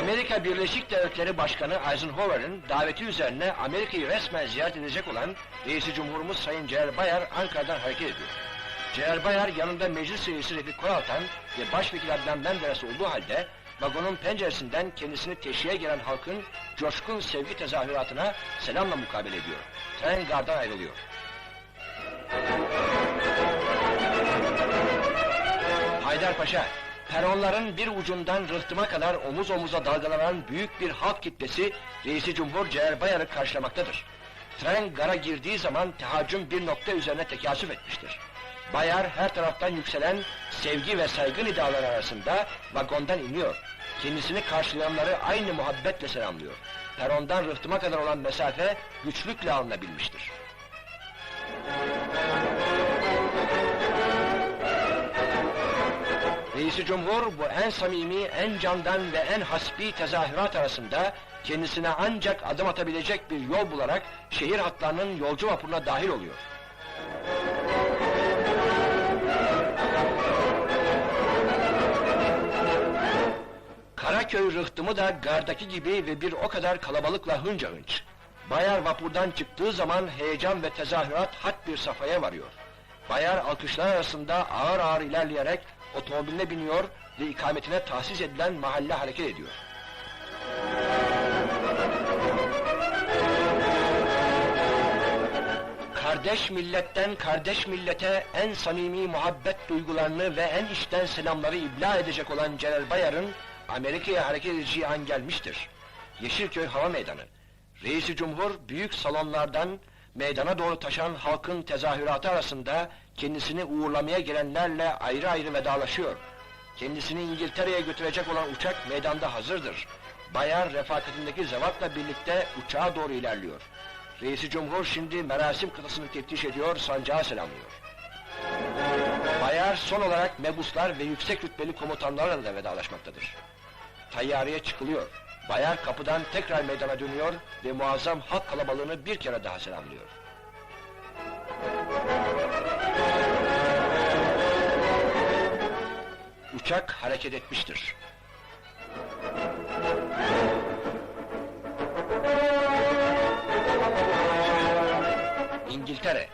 Amerika Birleşik Devletleri Başkanı Eisenhower'ın daveti üzerine Amerika'yı resmen ziyaret edecek olan Reisi Cumhurumuz Sayın Celal Bayar Ankara'dan hareket ediyor. Celal Bayar yanında meclis reisi Refik Koraltan ve başvekil Adnan Menderes olduğu halde vagonun penceresinden kendisini teşhiye gelen halkın coşkun sevgi tezahüratına selamla mukabele ediyor. Tren gardan ayrılıyor. Haydarpaşa, peronların bir ucundan rıhtıma kadar omuz omuza dalgalanan büyük bir halk kitlesi Reisi Cumhur Celal Bayar'ı karşılamaktadır. Tren gara girdiği zaman tehaccüm bir nokta üzerine tekasüf etmiştir. Bayar her taraftan yükselen sevgi ve saygı nidaları arasında vagondan iniyor. Kendisini karşılayanları aynı muhabbetle selamlıyor. Perondan rıhtıma kadar olan mesafe güçlükle alınabilmiştir. Reisi Cumhur bu en samimi, en candan ve en hasbi tezahürat arasında kendisine ancak adım atabilecek bir yol bularak şehir hatlarının yolcu vapuruna dahil oluyor. Karaköy rıhtımı da gardaki gibi ve bir o kadar kalabalıkla hınca hınç. Bayar vapurdan çıktığı zaman heyecan ve tezahürat hat bir safhaya varıyor. Bayar alkışlar arasında ağır ağır ilerleyerek otomobiline biniyor ve ikametine tahsis edilen mahalle hareket ediyor. Kardeş milletten kardeş millete en samimi muhabbet duygularını ve en içten selamları ibla edecek olan Celal Bayar'ın Amerika'ya hareket edeceği an gelmiştir. Yeşilköy Hava Meydanı. Reisi Cumhur büyük salonlardan meydana doğru taşan halkın tezahüratı arasında kendisini uğurlamaya gelenlerle ayrı ayrı vedalaşıyor. Kendisini İngiltere'ye götürecek olan uçak meydanda hazırdır. Bayar refakatindeki zevatla birlikte uçağa doğru ilerliyor. Reisi Cumhur şimdi merasim kıtasını teftiş ediyor, sancağı selamlıyor. Bayar son olarak mebuslar ve yüksek rütbeli komutanlarla da vedalaşmaktadır. Tayyareye çıkılıyor. Bayar kapıdan tekrar meydana dönüyor ve muazzam halk kalabalığını bir kere daha selamlıyor. Uçak hareket etmiştir. İngiltere,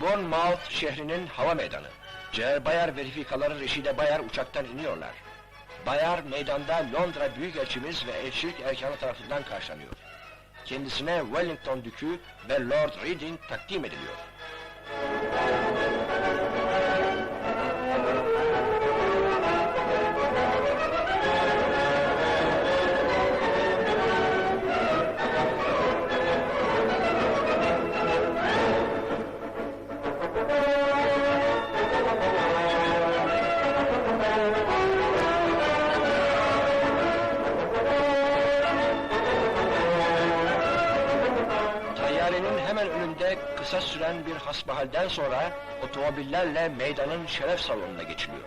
Bournemouth şehrinin hava meydanı. Celal Bayar ve refikaları Reşide Bayar uçaktan iniyorlar. Bayar meydanda Londra Büyükelçimiz ve elçilik erkanı tarafından karşılanıyor. Kendisine Wellington Dükü ve Lord Reading takdim ediliyor. Tayyarenin hemen önünde kısa süren bir hasbahalden sonra otomobillerle meydanın şeref salonuna geçiliyor.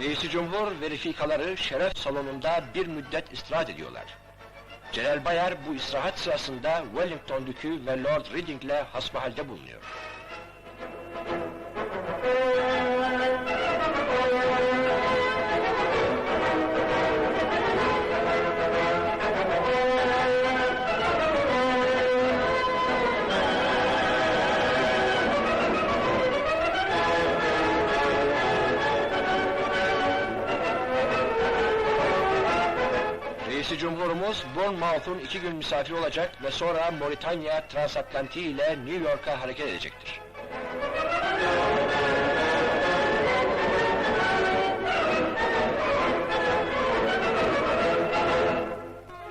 Reisi Cumhur ve refikaları şeref salonunda bir müddet istirahat ediyorlar. Celal Bayar bu istirahat sırasında Wellington Dükü ve Lord Reading'le hasbahalde bulunuyor. Reisi Cumhurumuz Bournemouth'un iki gün misafiri olacak ve sonra Moritanya transatlantiği ile New York'a hareket edecektir.